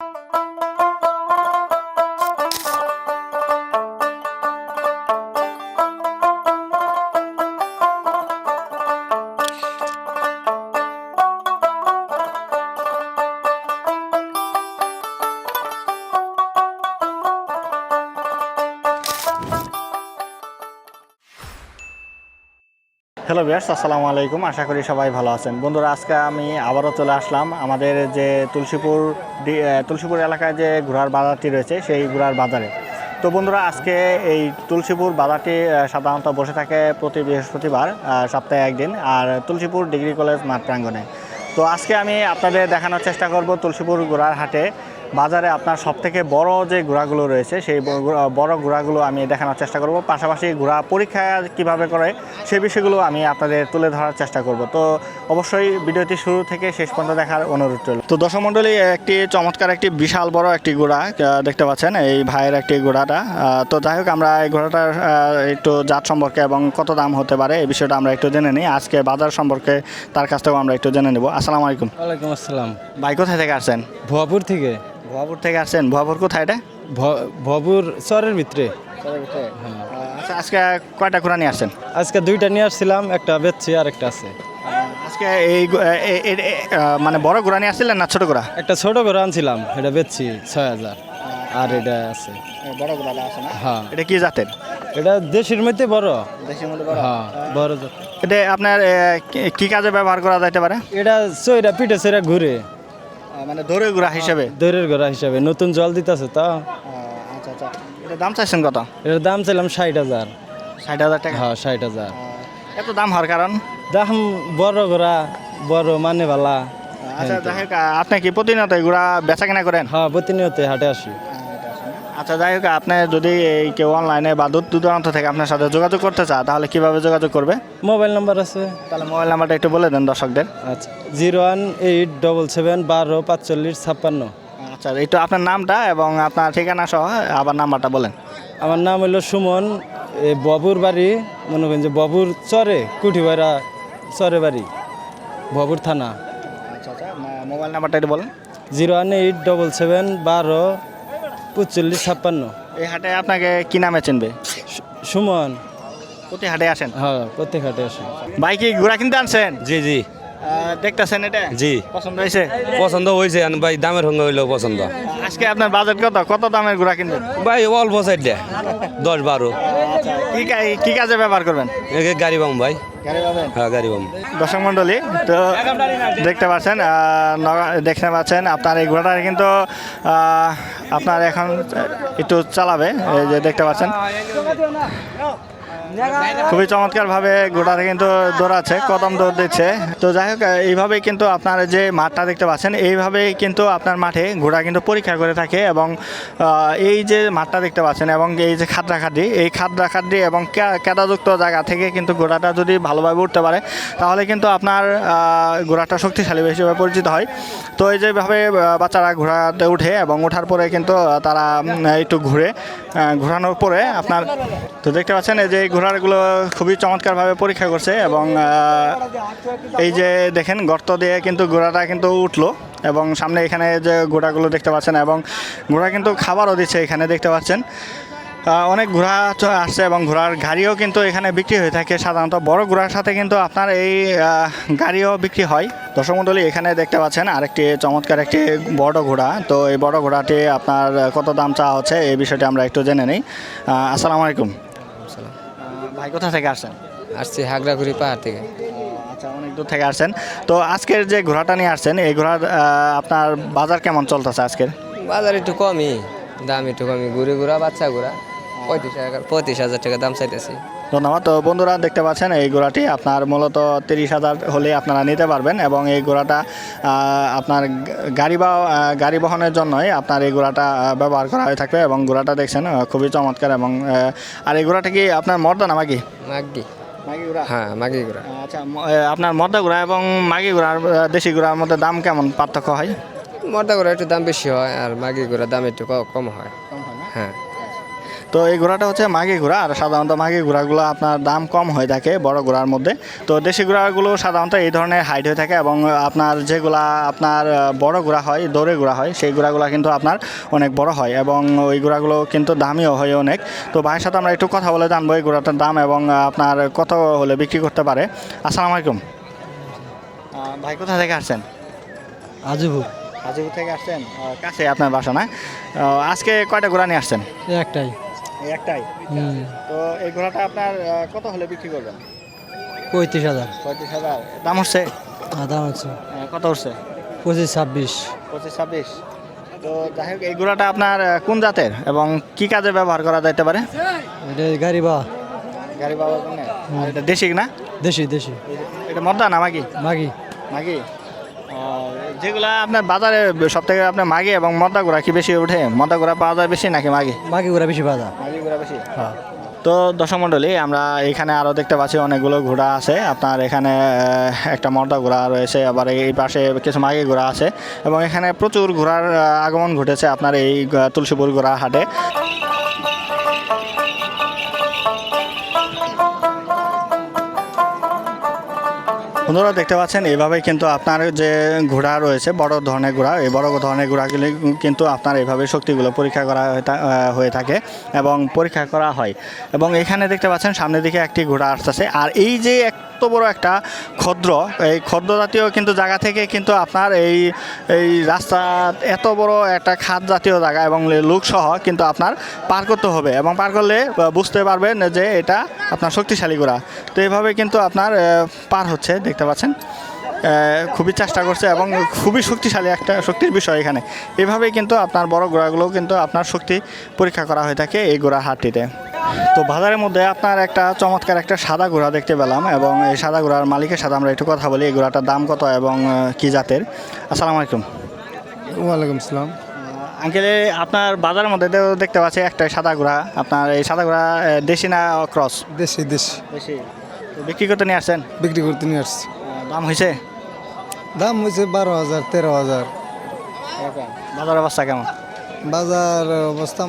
Bye. Hello বিয়ার্স আসসালামু আলাইকুম। আশা করি সবাই ভালো আছেন। বন্ধুরা, আজকে আমি আবারও চলে আসলাম আমাদের যে তুলসীপুর তুলসীপুর এলাকায় যে ঘোড়ার বাজারটি রয়েছে, সেই ঘোড়ার বাজারে। তো বন্ধুরা, আজকে এই তুলসীপুর বাজারটি সাধারণত বসে থাকে প্রতি বৃহস্পতিবার সপ্তাহে একদিন, আর তুলসীপুর ডিগ্রি কলেজ মাঠ প্রাঙ্গণে। তো আজকে আমি আপনাদের দেখানোর চেষ্টা করব তুলসীপুর ঘোড়ার হাটে বাজারে আপনার সবথেকে বড় যে ঘোড়াগুলো রয়েছে সেই বড় ঘোড়াগুলো আমি দেখানোর চেষ্টা করব। পাশাপাশি ঘোড়া পরীক্ষা কীভাবে করে সেই বিষয়গুলো আমি আপনাদের তুলে ধরার চেষ্টা করব। তো অবশ্যই ভিডিওটি শুরু থেকে শেষ পর্যন্ত দেখার অনুরোধ রইল। তো দর্শক মণ্ডলী একটি চমৎকার একটি বিশাল বড় একটি ঘোড়া দেখতে পাচ্ছেন এই ভাইয়ের একটি ঘোড়াটা। তো যাই হোক আমরা এই ঘোড়াটার একটু জাত সম্পর্কে এবং কত দাম হতে পারে এই বিষয়টা আমরা একটু জেনে নিই। আজকে বাজার সম্পর্কে তার কাছ থেকেও আমরা একটু জেনে নেব। আসসালামু আলাইকুম। ওয়ালাইকুম আসসালাম। ভাই কোথায় থেকে আসছেন? ভুয়াপুর থেকে। ভুয়াপুর থেকে আসছেন। ভুয়াপুর কোথায় এটা? ভ- ভুয়াপুর চরের ভিতরে। আচ্ছা আজকে কয়টা নিয়ে আসছেন? আজকে দুইটা নিয়ে আসছিলাম একটা বেচছি আর একটা আছে। আজকে এই মানে বড় ঘোড়া নিয়ে আসছিলেন না ছোট ঘোড়া একটা ছোট করে আনছিলাম এটা বেচছি ছয় হাজার। আর এটা আছে। বড় ঘোড়াটা আছে না? হ্যাঁ। এটা কি জাতের? এটা দেশের মধ্যে বড়। দেশের মধ্যে হ্যাঁ বড় জাত। এটা আপনার কি- কাজে ব্যবহার করা যাইতে পারে? এটা চইরা পিঠে চইরা ঘুরে। মানে দৌড়ের ঘোড়া হিসেবে? দৌড়ের ঘোড়া হিসাবে। নতুন জল দিতেছে তো। আচ্ছা আচ্ছা। এটা দাম চাইছেন কত? এটার দাম চাইলাম ষাট হাজার। ষাট হাজার টাকা? হ্যাঁ ষাট হাজার। এত দাম হওয়ার কারণ? দাম বড় ঘোড়া বড় মানে ভালা আচ্ছা আপনি কি প্রতিনিয়ত ঘোড়া বেচা কেনা করেন? হ্যাঁ প্রতিনিয়ত হাটে আসি। আচ্ছা যাই হোক আপনি যদি এই কেউ অনলাইনে বা দূর দূরান্ত থেকে আপনার সাথে যোগাযোগ করতে চায় তাহলে কীভাবে যোগাযোগ করবে? মোবাইল নাম্বার আছে। তাহলে মোবাইল নাম্বারটা একটু বলে দেন দর্শকদের। আচ্ছা zero one eight double seven বারো পাঁচচল্লিশ ছাপ্পান্ন। আচ্ছা একটু আপনার নামটা এবং আপনার ঠিকানা সহ আবার নাম্বারটা বলেন। আমার নাম হলো সুমন এ ববুর বাড়ি মনে করেন যে ববুর চরে কুঠিবাড়া চরে বাড়ি ববুর থানা। আচ্ছা আচ্ছা মোবাইল নাম্বারটা একটু বলেন। Zero one eight double seven বারো পঁচল্লিশ ছাপ্পান্ন। এই হাটে আপনাকে কি নামে চিনবে? সু- সুমন। প্রতি হাটে আসেন? হ্যাঁ প্রত্যেক হাটে আসে। ভাই কি ঘোড়া কিনতে আনছেন? জি জি। দেখতেছেন এটা? জি। পছন্দ হয়েছে? পছন্দ হয়েছে ভাই দামের সঙ্গে হইলেও পছন্দ। আজকে আপনার বাজেট কত? কত দামের ঘোড়া কিনবেন? ভাই অল্প সাইড দে দশ বারো। কি কা- কি কাজে ব্যবহার করবেন? গাড়ি পাম ভাই। হ্যাঁ গাড়ি দর্শক মন্ডলী তো দেখতে পাচ্ছেন দেখতে পাচ্ছেন আপনার এই ঘোড়াটা কিন্তু আপনার এখন একটু চালাবে এই যে দেখতে পাচ্ছেন। খুবই চমৎকারভাবে ঘোড়াটা কিন্তু দৌড়াচ্ছে কদম দৌড় দিচ্ছে। তো যাই হোক এইভাবেই কিন্তু আপনার যে মাঠটা দেখতে পাচ্ছেন, এইভাবেই কিন্তু আপনার মাঠে ঘোড়া কিন্তু পরীক্ষা করে থাকে এবং এই যে মাঠটা দেখতে পাচ্ছেন এবং এই যে খাদ্রাখাদ্রি, এই খাদ্রাখাদ্রি এবং কে- কেদাযুক্ত জায়গা থেকে কিন্তু ঘোড়াটা যদি ভালোভাবে উঠতে পারে, তাহলে কিন্তু আপনার ঘোড়াটা শক্তিশালী হিসেবে পরিচিত হয়। তো এই যেভাবে বাচ্চারা ঘোড়াতে উঠে এবং ওঠার পরে কিন্তু তারা একটু ঘুরে ঘোরানোর পরে আপনার, তো দেখতে পাচ্ছেন এই যে ঘোড়াগুলো খুবই চমৎকারভাবে পরীক্ষা করছে এবং এই যে দেখেন গর্ত দিয়ে কিন্তু ঘোড়াটা কিন্তু উঠল এবং সামনে এখানে যে ঘোড়াগুলো দেখতে পাচ্ছেন এবং ঘোড়া কিন্তু খাবারও দিচ্ছে এখানে দেখতে পাচ্ছেন। অনেক ঘোড়া আসছে এবং ঘোড়ার গাড়িও কিন্তু এখানে বিক্রি হয়ে থাকে। সাধারণত বড় ঘোড়ার সাথে কিন্তু আপনার এই গাড়িও বিক্রি হয়। দর্শক মণ্ডলী, এখানে দেখতে পাচ্ছেন আরেকটি চমৎকার একটি বড় ঘোড়া। তো এই বড় ঘোড়াটি আপনার কত দাম চাওয়া হচ্ছে, এই বিষয়টি আমরা একটু জেনে নিই। আসসালামু আলাইকুম। ভাই কোথা থেকে আসছেন? আসছি হাগড়াঘুরি পাহাড় থেকে। আচ্ছা অনেক দূর থেকে আসছেন। তো আজকের যে ঘোড়াটা নিয়ে আসছেন এই ঘোড়ার আপনার বাজার কেমন চলতেছে আজকের? বাজার একটু কমই দাম একটু কমই। ঘুরে ঘুরা বাচ্চা ঘুরা পঁয়ত্রিশ হাজার পঁয়ত্রিশ হাজার টাকা দাম চাইতেছি। ধন্যবাদ। তো বন্ধুরা দেখতে পাচ্ছেন এই ঘোড়াটি আপনার মূলত তিরিশ হাজার হলে আপনারা নিতে পারবেন এবং এই ঘোড়াটা আপনার গাড়ি বা গাড়ি বহনের জন্যই আপনার এই ঘোড়াটা ব্যবহার করা হয়ে থাকবে এবং ঘোড়াটা দেখছেন খুবই চমৎকার এবং আর এই ঘোড়াটা কি আপনার মর্দা না মাগি? মাগি। হ্যাঁ মাগি আচ্ছা আপনার মর্দা ঘোড়া এবং মাগি ঘোড়ার দেশি ঘোড়ার মধ্যে দাম কেমন পার্থক্য হয়? মর্দা ঘুরা একটু দাম বেশি হয় আর মাগি ঘুরা দাম একটু কম হয়। হ্যাঁ। তো এই ঘোড়াটা হচ্ছে মাঘি ঘোড়া আর সাধারণত মাঘি ঘোড়াগুলো আপনার দাম কম হয়ে থাকে বড় ঘোড়ার মধ্যে। তো দেশি ঘোড়াগুলো সাধারণত এই ধরনের হাইট হয়ে থাকে এবং আপনার যেগুলা আপনার বড় ঘোড়া হয় দৌড়ে ঘোড়া হয় সেই ঘোড়াগুলো কিন্তু আপনার অনেক বড় হয় এবং ওই ঘোড়াগুলো কিন্তু দামিও হয় অনেক। তো ভাইয়ের সাথে আমরা একটু কথা বলে জানব এই ঘোড়াটার দাম এবং আপনার কত হলে বিক্রি করতে পারে। আসসালামু আলাইকুম। ভাই কোথা থেকে আসছেন? আজুবু হাজিপুর থেকে আসছেন। কাছে আপনার বাসা না? আজকে কয়টা ঘোড়া নিয়ে আসছেন? একটাই। একটাই। তো এই ঘোড়াটা আপনার কত হলে বিক্রি করবেন? পঁয়ত্রিশ হাজার। পঁয়ত্রিশ হাজার। দাম হচ্ছে? দাম হচ্ছে। কত হচ্ছে? পঁচিশ ছাব্বিশ। পঁচিশ ছাব্বিশ। তো যাই হোক এই ঘোড়াটা আপনার কোন জাতের এবং কি কাজে ব্যবহার করা যেতে পারে? এটা গাড়ি বা। গাড়ি আর এটা দেশি না? দেশি দেশি। এটা মদ্দা না মাগি? মাগি। মাগি? যেগুলা আপনার বাজারে সব থেকে আপনার মাগি এবং মদ্দা ঘোড়া কি বেশি ওঠে? মদ্দা ঘোড়া পাওয়া যায় বেশি নাকি মাগি? মাগি ওরা বেশি বাজা মাগি ঘোড়া বেশি? হ্যাঁ। তো দর্শক মণ্ডলী আমরা এখানে আরও দেখতে পাচ্ছি অনেকগুলো ঘোড়া আছে। আপনার এখানে একটা মর্দা ঘোড়া রয়েছে আবার এই পাশে কিছু মাগে ঘোড়া আছে। এবং এখানে প্রচুর ঘোড়ার আগমন ঘটেছে আপনার এই তুলসীপুর ঘোড়া হাটে। বন্ধুরা দেখতে পাচ্ছেন, এভাবেই কিন্তু আপনার যে ঘোড়া রয়েছে, বড় ধরনের ঘোড়া, এই বড় ধরনের ঘোড়াগুলি কিন্তু আপনার এভাবে শক্তিগুলো পরীক্ষা করা হয়ে থাকে এবং পরীক্ষা করা হয়। এবং এখানে দেখতে পাচ্ছেন, সামনের দিকে একটি ঘোড়া আসতেছে। আর এই যে এত বড় একটা ক্ষদ্র এই ক্ষদ্র জাতীয় কিন্তু জায়গা থেকে কিন্তু আপনার এই এই রাস্তা এত বড় একটা খাদ জাতীয় জায়গা এবং লোকসহ কিন্তু আপনার পার করতে হবে এবং পার করলে বুঝতে পারবেন যে এটা আপনার শক্তিশালী ঘোড়া তো এইভাবে কিন্তু আপনার পার হচ্ছে, দেখতে পাচ্ছেন। খুবই চেষ্টা করছে এবং খুবই শক্তিশালী একটা শক্তির বিষয় এখানে। এভাবেই কিন্তু আপনার বড় ঘোড়াগুলো কিন্তু আপনার শক্তি পরীক্ষা করা হয়ে থাকে এই ঘোড়া হাটটিতে। তো বাজারের মধ্যে আপনার একটা চমৎকার একটা সাদা ঘোড়া দেখতে পেলাম এবং এই সাদা ঘোড়ার মালিকের সাথে আমরা একটু কথা বলি। এই ঘোড়াটার দাম কত এবং কি জাতের? আসসালামু আলাইকুম। ওয়ালাইকুম আসসালাম। আঙ্কেল আপনার বাজারের মধ্যে দেখতে পাচ্ছি একটা সাদা ঘোড়া আপনার এই সাদা ঘোড়া দেশি না ক্রস দেশি দেশি। দেশি। তো বিক্রি করতে নিয়ে আসছেন? বিক্রি করতে নিয়ে আসছি। দাম হয়েছে দাম হয়েছে বারো হাজার তেরো হাজার। বাজার অবস্থা কেমন? বাজার অবস্থা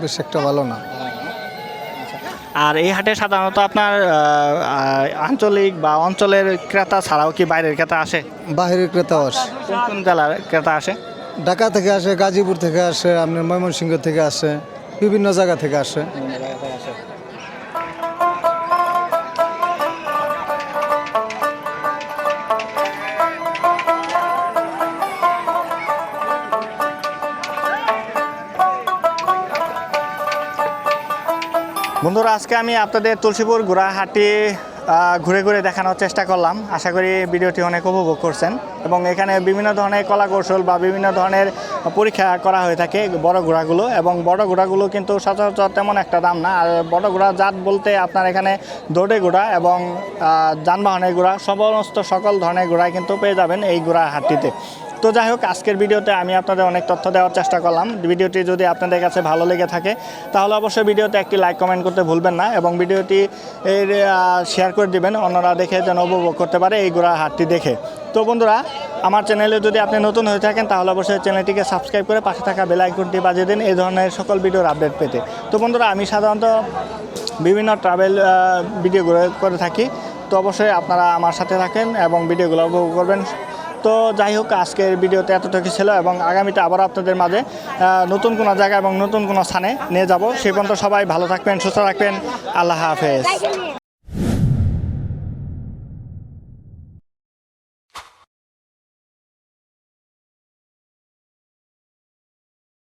বেশ একটা ভালো না। আর এই হাটে সাধারণত আপনার আঞ্চলিক বা অঞ্চলের ক্রেতা ছাড়াও কি বাইরের ক্রেতা আসে? বাইরের ক্রেতা আসে। কোন কোন জেলার ক্রেতা আসে? ঢাকা থেকে আসে গাজীপুর থেকে আসে আপনার ময়মনসিংহ থেকে আসে বিভিন্ন জায়গা থেকে আসে। বন্ধুরা, আজকে আমি আপনাদের তুলসীপুর ঘোড়াহাটি ঘুরে ঘুরে দেখানোর চেষ্টা করলাম। আশা করি ভিডিওটি অনেক উপভোগ করছেন এবং এখানে বিভিন্ন ধরনের কলা কৌশল বা বিভিন্ন ধরনের পরীক্ষা করা হয়ে থাকে বড় ঘোড়াগুলো এবং বড় ঘোড়াগুলো কিন্তু সচরাচর তেমন একটা দাম না। আর বড় ঘোড়া জাত বলতে আপনার এখানে দৌড়ে ঘোড়া এবং যানবাহনের ঘোড়া সমস্ত সকল ধরনের ঘোড়া কিন্তু পেয়ে যাবেন এই ঘোড়া হাটটিতে তো যাই হোক, আজকের ভিডিওতে আমি আপনাদের অনেক তথ্য দেওয়ার চেষ্টা করলাম। ভিডিওটি যদি আপনাদের কাছে ভালো লেগে থাকে, তাহলে অবশ্যই ভিডিওতে একটি লাইক কমেন্ট করতে ভুলবেন না এবং ভিডিওটি শেয়ার করে দিবেন। অন্যরা দেখে যেন উপভোগ করতে পারে এই গোড়া হাটটি দেখে। তো বন্ধুরা, আমার চ্যানেলে যদি আপনি নতুন হয়ে থাকেন, তাহলে অবশ্যই চ্যানেলটিকে সাবস্ক্রাইব করে পাশে থাকা বেল আইকনটি বাজিয়ে দিন এই ধরনের সকল ভিডিওর আপডেট পেতে। তো বন্ধুরা, আমি সাধারণত বিভিন্ন ট্রাভেল ভিডিও করে থাকি। তো অবশ্যই আপনারা আমার সাথে থাকেন এবং ভিডিওগুলো উপভোগ করবেন। তো যাই হোক, আজকের ভিডিওতে এতটুকু ছিল এবং আগামীতে আবার আপনাদের মাঝে নতুন কোনো জায়গা এবং নতুন কোনো স্থানে নিয়ে যাব। সেই পর্যন্ত সবাই ভালো থাকবেন, সুস্থ থাকবেন। আল্লাহ হাফেজ।